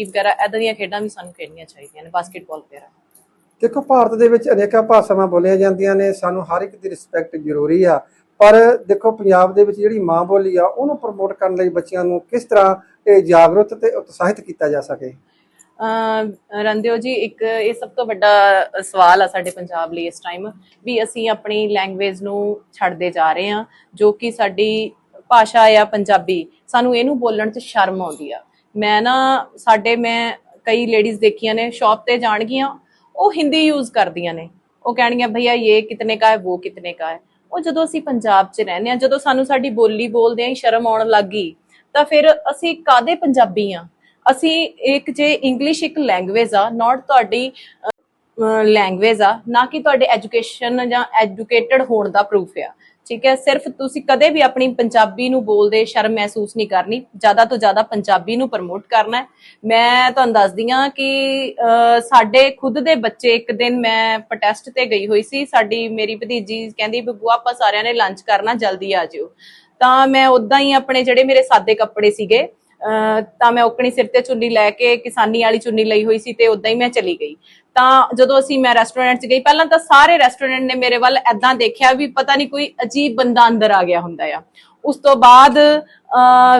Hockey ਵਗੈਰਾ ਐਦਾਂ ਦੀਆਂ ਖੇਡਾਂ ਵੀ ਸਾਨੂੰ ਖੇਡਣੀਆਂ ਚਾਹੀਦੀਆਂ ਨੇ ਬਾਸਕਟਬਾਲ ਵਗੈਰਾ। ਦੇਖੋ ਭਾਰਤ ਦੇ ਵਿੱਚ ਅਨੇਕਾਂ ਭਾਸ਼ਾਵਾਂ ਬੋਲੀਆਂ ਜਾਂਦੀਆਂ ਨੇ ਸਾਨੂੰ ਹਰ ਇੱਕ ਦੀ ਰਿਸਪੈਕਟ ਜ਼ਰੂਰੀ ਆ। ਪਰ ਦੇਖੋ ਪੰਜਾਬ ਦੇ ਵਿੱਚ ਜਿਹੜੀ ਮਾਂ ਬੋਲੀ ਆ ਉਹਨੂੰ ਪ੍ਰਮੋਟ ਕਰਨ ਲਈ ਬੱਚਿਆਂ ਨੂੰ ਕਿਸ ਤਰ੍ਹਾਂ ਇਹ ਜਾਗਰੂਕ ਤੇ ਉਤਸ਼ਾਹਿਤ ਕੀਤਾ ਜਾ ਸਕੇ? ਰੰਦਿਓ ਜੀ ਇੱਕ ਇਹ ਸਭ ਤੋਂ ਵੱਡਾ ਸਵਾਲ ਆ ਸਾਡੇ ਪੰਜਾਬ ਲਈ ਇਸ ਟਾਈਮ ਵੀ ਅਸੀਂ ਆਪਣੀ ਲੈਂਗੁਏਜ ਨੂੰ ਛੱਡਦੇ ਜਾ ਰਹੇ ਹਾਂ ਜੋ ਕਿ ਸਾਡੀ ਭਾਸ਼ਾ ਆ ਪੰਜਾਬੀ। ਸਾਨੂੰ ਇਹਨੂੰ ਬੋਲਣ 'ਚ ਸ਼ਰਮ ਆਉਂਦੀ ਆ। ਮੈਂ ਨਾ, ਸਾਡੇ ਮੈਂ ਕਈ ਲੇਡੀਜ਼ ਦੇਖੀਆਂ ਨੇ ਸ਼ਾਪ ਤੇ ਜਾਣਗੀਆਂ, ਉਹ ਹਿੰਦੀ ਯੂਜ਼ ਕਰਦੀਆਂ ਨੇ। ਉਹ ਕਹਿਣਗੀਆਂ, ਭਈਆ, ਇਹ ਕਿਤਨੇ ਕਾ ਹੈ ਉਹ ਕਿਤਨੇ ਕਾ ਹੈ? ਉਹ ਜਦੋਂ ਅਸੀਂ ਪੰਜਾਬ 'ਚ ਰਹਿੰਦੇ ਆ ਜਦੋਂ ਸਾਨੂੰ ਸਾਡੀ ਬੋਲੀ ਬੋਲਦੇ ਹੀ ਸ਼ਰਮ ਆਉਣ ਲੱਗੀ ਤਾਂ ਫਿਰ ਅਸੀਂ ਕਾਦੇ ਪੰਜਾਬੀ ਆ? ਅਸੀਂ ਇੱਕ ਜੇ ਇੰਗਲਿਸ਼ ਇੱਕ ਲੈਂਗੁਏਜ ਆ ਨਾਟ ਤੁਹਾਡੀ ਲੈਂਗੁਏਜ ਆ, ਨਾ ਕਿ ਤੁਹਾਡੇ ਐਜੂਕੇਸ਼ਨ ਜਾਂ ਐਜੂਕੇਟਡ ਹੋਣ ਦਾ ਪ੍ਰੂਫ ਆ। ਠੀਕ ਹੈ ਸਿਰਫ ਤੁਸੀਂ ਕਦੇ ਵੀ ਆਪਣੀ ਪੰਜਾਬੀ ਨੂੰ ਬੋਲਦੇ ਸ਼ਰਮ ਮਹਿਸੂਸ ਨਹੀਂ ਕਰਨੀ ਜ਼ਿਆਦਾ ਤੋਂ ਜ਼ਿਆਦਾ ਪੰਜਾਬੀ ਨੂੰ ਪ੍ਰਮੋਟ ਕਰਨਾ ਮੈਂ ਤੁਹਾਨੂੰ ਦੱਸਦੀ ਹਾਂ ਕਿ ਅਹ, ਸਾਡੇ ਖੁਦ ਦੇ ਬੱਚੇ ਇੱਕ ਦਿਨ ਮੈਂ ਪ੍ਰੋਟੈਸਟ ਤੇ ਗਈ ਹੋਈ ਸੀ ਸਾਡੀ ਮੇਰੀ ਭਤੀਜੀ ਕਹਿੰਦੀ ਵੀ ਆਪਾਂ ਸਾਰਿਆਂ ਨੇ ਲੰਚ ਕਰਨਾ ਜਲਦੀ ਆ ਜਿਓ। ਤਾਂ ਮੈਂ ਉਦਾਂ ਹੀ ਆਪਣੇ ਜਿਹੜੇ ਮੇਰੇ ਸਾਦੇ ਕੱਪੜੇ ਸੀਗੇ ਤਾਂ ਮੈਂ ਔਕਣੀ ਸਿਰ ਤੇ ਚੁੰਨੀ ਲੈ ਕੇ ਕਿਸਾਨੀ ਵਾਲੀ ਚੁੰਨੀ ਲਈ ਹੋਈ ਸੀ ਤੇ ਉਦਾਂ ਹੀ ਮੈਂ ਚਲੀ ਗਈ। ਤਾਂ ਜਦੋਂ ਅਸੀਂ ਮੈਂ ਰੈਸਟੋਰੈਂਟ 'ਚ ਗਈ, ਪਹਿਲਾਂ ਤਾਂ ਸਾਰੇ ਰੈਸਟੋਰੈਂਟ ਨੇ ਮੇਰੇ ਵੱਲ ਐਦਾਂ ਦੇਖਿਆ ਵੀ ਪਤਾ ਨਹੀਂ ਕੋਈ ਅਜੀਬ ਬੰਦਾ ਅੰਦਰ ਆ ਗਿਆ ਹੁੰਦਾ ਆ। ਉਸ ਤੋਂ ਬਾਅਦ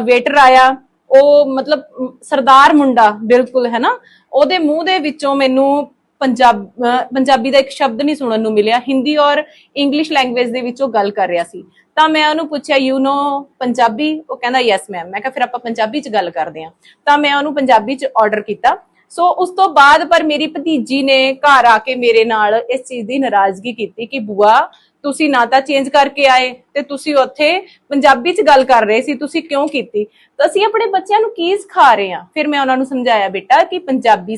ਵੇਟਰ ਆਇਆ, ਉਹ ਮਤਲਬ ਸਰਦਾਰ ਮੁੰਡਾ ਬਿਲਕੁਲ, ਹੈ ਨਾ? ਉਹਦੇ ਮੂੰਹ ਦੇ ਵਿੱਚੋਂ ਮੈਨੂੰ ਪੰਜਾਬ ਪੰਜਾਬੀ ਦਾ ਇੱਕ ਸ਼ਬਦ ਨਹੀਂ ਸੁਣਨ ਨੂੰ ਮਿਲਿਆ। ਹਿੰਦੀ ਔਰ ਇੰਗਲਿਸ਼ ਲੈਂਗੁਏਜ ਦੇ ਵਿੱਚ ਉਹ ਗੱਲ ਕਰ ਰਿਹਾ ਸੀ। ਤਾਂ ਮੈਂ ਉਹਨੂੰ ਪੁੱਛਿਆ ਯੂ نو ਪੰਜਾਬੀ? ਉਹ ਕਹਿੰਦਾ ਯੈਸ ਮੈਮ ਮੈਂ ਕਿਹਾ, ਫਿਰ ਆਪਾਂ ਪੰਜਾਬੀ 'ਚ ਗੱਲ ਕਰਦੇ ਹਾਂ। ਤਾਂ ਮੈਂ ਉਹਨੂੰ ਪੰਜਾਬੀ 'ਚ ਆਰਡਰ ਕੀਤਾ। ਸੋ ਉਸ ਤੋਂ ਬਾਅਦ ਪਰ ਮੇਰੀ ਭਤੀਜੀ ਨੇ ਘਰ ਆ ਕੇ ਮੇਰੇ ਨਾਲ ਇਸ ਚੀਜ਼ ਦੀ ਨਾਰਾਜ਼ਗੀ ਕੀਤੀ ਕਿ, ਬੂਆ, ਤੁਸੀਂ ਨਾ ਤਾਂ ਚੇਂਜ ਕਰਕੇ ਆਏ ਤੇ ਤੁਸੀਂ ਉੱਥੇ ਪੰਜਾਬੀ 'ਚ ਗੱਲ ਕਰ ਰਹੇ ਸੀ, ਤੁਸੀਂ ਕਿਉਂ ਕੀਤੀ? ਤਾਂ ਅਸੀਂ ਆਪਣੇ ਬੱਚਿਆਂ ਨੂੰ ਕੀ ਸਿਖਾ ਰਹੇ ਹਾਂ? ਫਿਰ ਮੈਂ ਉਹਨਾਂ ਨੂੰ ਸਮਝਾਇਆ, ਬੇਟਾ, ਕਿ ਪੰਜਾਬੀ